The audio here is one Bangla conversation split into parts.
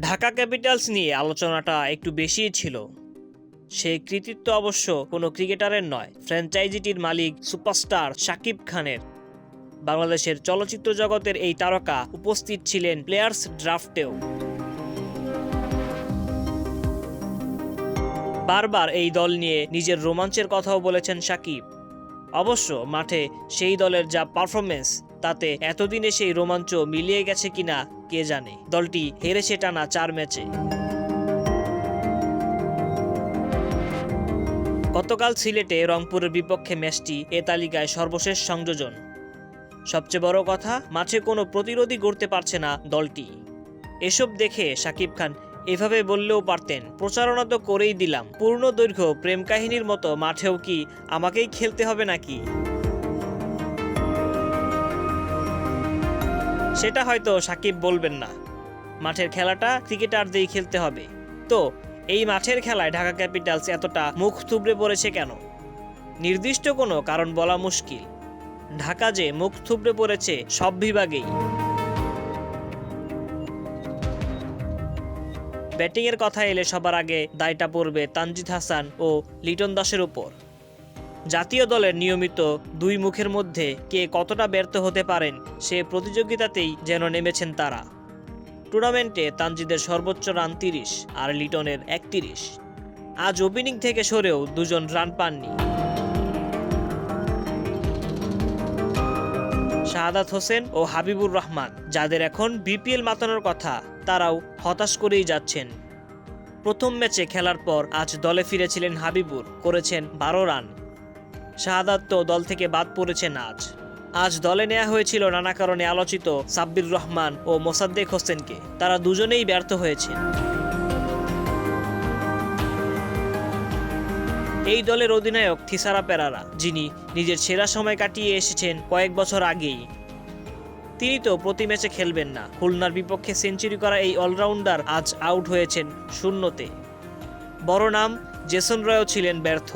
ঢাকা ক্যাপিটালস নিয়ে আলোচনাটা একটু বেশিই ছিল। সেই কৃতিত্ব অবশ্য কোনো ক্রিকেটারের নয়, ফ্র্যাঞ্চাইজিটির মালিক সুপারস্টার শাকিব খানের। বাংলাদেশের চলচ্চিত্র জগতের এই তারকা উপস্থিত ছিলেন প্লেয়ার্স ড্রাফটেও। বারবার এই দল নিয়ে নিজের রোমাঞ্চের কথাও বলেছেন সাকিব অবশ্য মাঠে সেই দলের যা পারফরমেন্স তাতে এতদিনে সেই রোমাঞ্চ মিলিয়ে গেছে কিনা কে জানে? দলটি হেরেছে টানা চার ম্যাচে। গতকাল সিলেটে রংপুরের বিপক্ষে ম্যাচটি এ তালিকায় সর্বশেষ সংযোজন। সবচেয়ে বড় কথা, মাঠে কোনো প্রতিরোধই গড়তে পারছে না দলটি। এসব দেখে সাকিব খান এভাবে বললেও পারতেন, প্রচারণা তো করেই দিলাম। পূর্ণ দৈর্ঘ্য প্রেম কাহিনীর মতো মাঠেও কি আমাকেই খেলতে হবে নাকি? সেটা হয়তো সাকিব বলবেন না। মাঠের খেলাটা ক্রিকেটারদেরই খেলতে হবে। তো, এই মাঠের খেলায় ঢাকা ক্যাপিটালস এতটা মুখ থুবড়ে পড়েছে কেন? নির্দিষ্ট কোনো কারণ বলা মুশকিল। ঢাকা যে মুখ থুবড়ে পড়েছে সব বিভাগেই। ব্যাটিংয়ের কথা এলে সবার আগে দায়টা পড়বে তানজিদ হাসান ও লিটন দাসের উপর। জাতীয় দলের নিয়মিত দুই মুখের মধ্যে কে কতটা ব্যর্থ হতে পারেন সে প্রতিযোগিতাতেই যেন নেমেছেন তারা। টুর্নামেন্টে তানজিদের সর্বোচ্চ রান তিরিশ আর লিটনের একত্রিশ। আজ ওপেনিং থেকে সরেও দুজন রান পাননি। শাহাদাত হোসেন ও হাবিবুর রহমান, যাদের এখন বিপিএল মাতানোর কথা, তারাও হতাশ করেই যাচ্ছেন। প্রথম ম্যাচে খেলার পর আজ দলে ফিরেছিলেন হাবিবুর, করেছেন বারো রান। শাহাদাত দল থেকে বাদ পড়েছেন আজ। আজ দলে নেওয়া হয়েছিল নানা কারণে আলোচিত সাব্বির রহমান ও মোসাদ্দেক হোসেনকে। তারা দুজনেই ব্যর্থ হয়েছেন। এই দলের অধিনায়ক থিসারা পেরারা, যিনি নিজের সেরা সময় কাটিয়ে এসেছেন কয়েক বছর আগেই। তিনি তো প্রতি ম্যাচে খেলবেন না। খুলনার বিপক্ষে সেঞ্চুরি করা এই অলরাউন্ডার আজ আউট হয়েছেন শূন্যতে। বড় নাম জেসন রয়ও ছিলেন ব্যর্থ।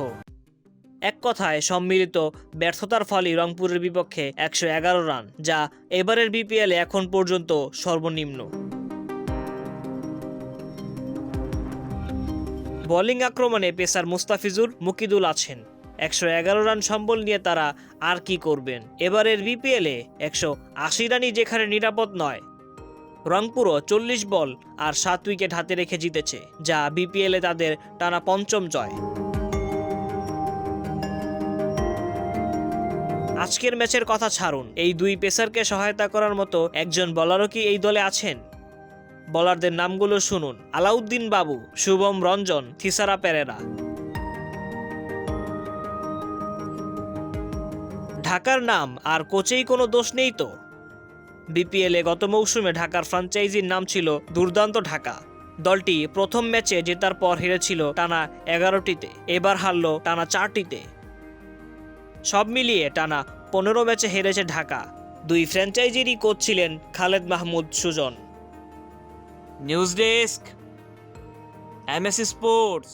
এক কথায় সম্মিলিত ব্যর্থতার ফলে রংপুরের বিপক্ষে একশো এগারো রান, যা এবারের বিপিএলে এখন পর্যন্ত সর্বনিম্ন। বোলিং আক্রমণে পেসার মুস্তাফিজুর মুকিদুল আছেন। একশো এগারো রান সম্বল নিয়ে তারা আর কি করবেন? এবারের বিপিএলে একশো আশি রানই যেখানে নিরাপদ নয়। রংপুরও চল্লিশ বল আর সাত উইকেট হাতে রেখে জিতেছে, যা বিপিএলে তাদের টানা পঞ্চম জয়। আজকের ম্যাচের কথা ছাড়ুন। এই দুই পেসারকে সহায়তা করার মতো একজন বলারও কি এই দলে আছেন? বলারদের নামগুলো শুনুন। আলাউদ্দিন বাবু, শুভম রঞ্জন, থিসারা পেরেরা। ঢাকার নাম, আর কোচেই কোনো দোষ নেই তো? বিপিএলে গত মৌসুমে ঢাকার ফ্রাঞ্চাইজির নাম ছিল দুর্দান্ত ঢাকা। দলটি প্রথম ম্যাচে জেতার পর হেরেছিল টানা এগারোটিতে, এবার হারল টানা চারটিতে। সব মিলিয়ে টানা পনেরো ম্যাচে হেরেছে ঢাকা। দুই ফ্র্যাঞ্চাইজিরই কোচ ছিলেন Khaled Mahmud Sujon. News desk MAC sports.